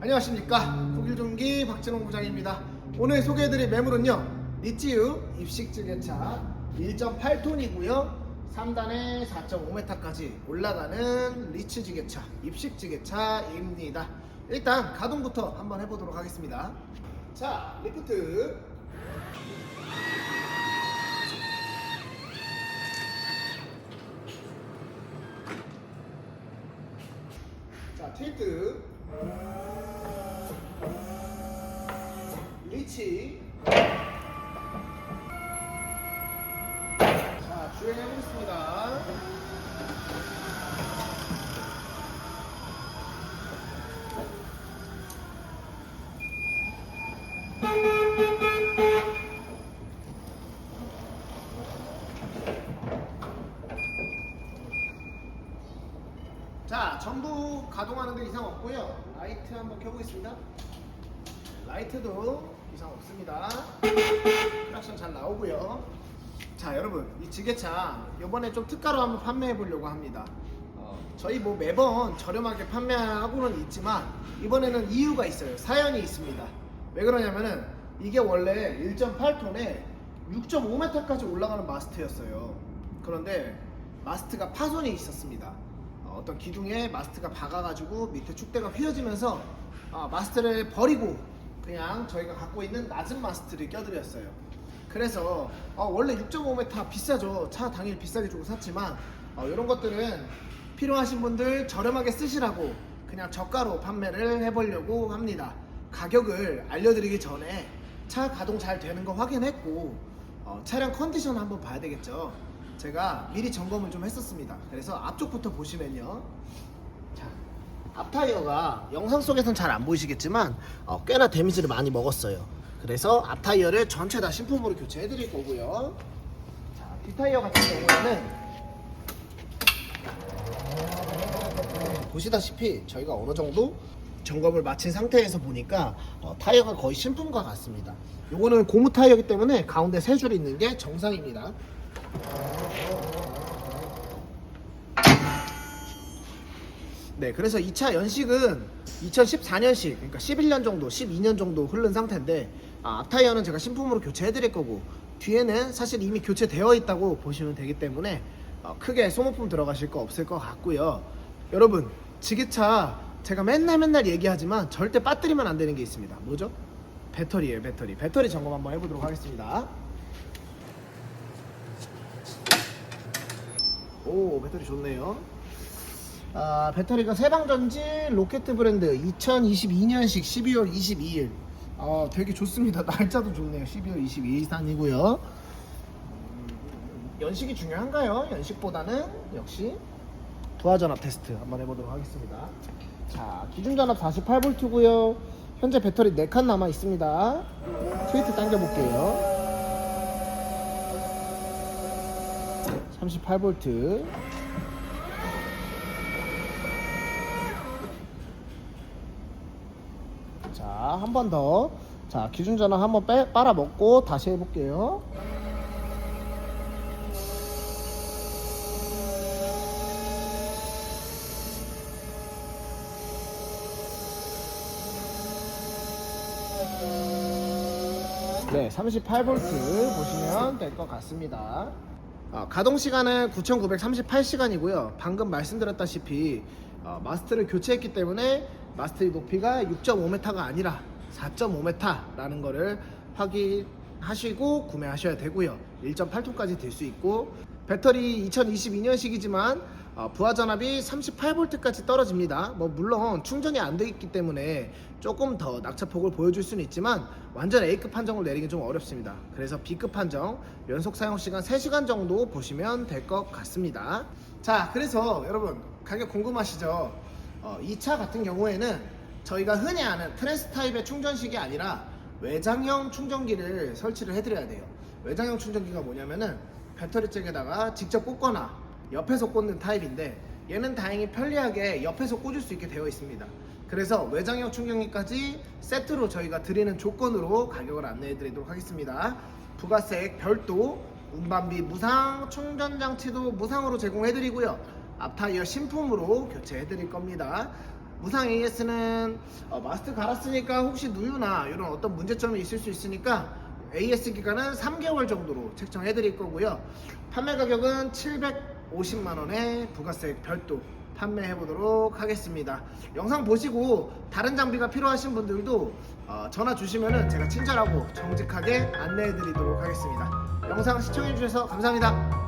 안녕하십니까. 국일종기 박진홍 부장입니다. 오늘 소개해드릴 매물은요 리치유 입식지게차 1.8톤이고요. 3단에 4.5m까지 올라가는 리치 지게차 입식 지게차입니다. 일단 가동부터 한번 해보도록 하겠습니다. 자 리프트. 자 틸트 리치. 자 주행해 보겠습니다. 자 전부 가동하는데 이상 없고요. 라이트 한번 켜보겠습니다. 라이트도 이상 없습니다. 크락션 잘 나오고요. 자 여러분 이 지게차 이번에 좀 특가로 한번 판매해 보려고 합니다. 어, 저희 뭐 매번 저렴하게 판매하고는 있지만 이번에는 이유가 있어요. 사연이 있습니다. 왜 그러냐면은 이게 원래 1.8톤에 6.5m까지 올라가는 마스트였어요. 그런데 마스트가 파손이 있었습니다. 어, 어떤 기둥에 마스트가 박아가지고 밑에 축대가 휘어지면서 아, 마스트를 버리고 그냥 저희가 갖고 있는 낮은 마스트를 껴드렸어요. 그래서 어, 원래 6.5m 비싸죠. 차 당일 비싸게 주고 샀지만 어, 이런 것들은 필요하신 분들 저렴하게 쓰시라고 그냥 저가로 판매를 해보려고 합니다. 가격을 알려드리기 전에 차 가동 잘 되는 거 확인했고 어, 차량 컨디션 한번 봐야 되겠죠. 제가 미리 점검을 좀 했었습니다. 그래서 앞쪽부터 보시면요. 자, 앞 타이어가 영상 속에서는 잘 안 보이시겠지만 어, 꽤나 데미지를 많이 먹었어요. 그래서 앞 타이어를 전체 다 신품으로 교체해 드릴 거고요. 자, 뒷 타이어 같은 경우에는 보시다시피 저희가 어느 정도 점검을 마친 상태에서 보니까 어, 타이어가 거의 신품과 같습니다. 요거는 고무 타이어이기 때문에 가운데 세 줄이 있는 게 정상입니다. 네, 그래서 이차 연식은 2014년식, 그러니까 11년 정도, 12년 정도 흐른 상태인데 아, 앞 타이어는 제가 신품으로 교체해드릴 거고 뒤에는 사실 이미 교체되어 있다고 보시면 되기 때문에 어, 크게 소모품 들어가실 거 없을 것 같고요. 여러분, 지게차 제가 맨날 맨날 얘기하지만 절대 빠뜨리면 안 되는 게 있습니다. 뭐죠? 배터리예요, 배터리. 배터리 점검 한번 해보도록 하겠습니다. 오, 배터리 좋네요. 아, 배터리가 세방전지 로켓 브랜드 2022년식 12월 22일. 아, 되게 좋습니다. 날짜도 좋네요. 12월 22일 산이고요. 연식이 중요한가요? 연식보다는 역시 부하전압 테스트 한번 해보도록 하겠습니다. 자, 기준 전압 48V고요. 현재 배터리 4칸 남아 있습니다. 스위트 당겨 볼게요. 38V. 자, 한 번 더. 자, 기준 전압 한번 빼, 빨아 먹고 다시 해볼게요. 네, 38V 보시면 될 것 같습니다. 어, 가동 시간은 9,938시간이고요. 방금 말씀드렸다시피 어, 마스트를 교체했기 때문에 마스트의 높이가 6.5m가 아니라 4.5m라는 거를 확인하시고 구매하셔야 되고요. 1.8톤까지 될수 있고 배터리 2022년식이지만 어, 부하 전압이 38V까지 떨어집니다. 뭐 물론 충전이 안 돼 있기 때문에 조금 더 낙차폭을 보여줄 수는 있지만 완전 A급 판정을 내리기 좀 어렵습니다. 그래서 B급 판정 연속 사용 시간 3시간 정도 보시면 될 것 같습니다. 자, 그래서 여러분 가격 궁금하시죠? 어, 이차 같은 경우에는 저희가 흔히 아는 트랜스 타입의 충전식이 아니라 외장형 충전기를 설치를 해드려야 돼요. 외장형 충전기가 뭐냐면은 배터리 잭에다가 직접 꽂거나 옆에서 꽂는 타입인데 얘는 다행히 편리하게 옆에서 꽂을 수 있게 되어 있습니다. 그래서 외장형 충전기까지 세트로 저희가 드리는 조건으로 가격을 안내해 드리도록 하겠습니다. 부가세액 별도, 운반비 무상, 충전 장치도 무상으로 제공해 드리고요. 앞타이어 신품으로 교체해 드릴 겁니다. 무상 AS는 어, 마스터 갈았으니까 혹시 누유나 이런 어떤 문제점이 있을 수 있으니까 AS 기간은 3개월 정도로 책정해 드릴 거고요. 판매 가격은 750만 원에 부가세 별도 판매해 보도록 하겠습니다. 영상 보시고 다른 장비가 필요하신 분들도 어, 전화 주시면은 제가 친절하고 정직하게 안내해 드리도록 하겠습니다. 영상 시청해 주셔서 감사합니다.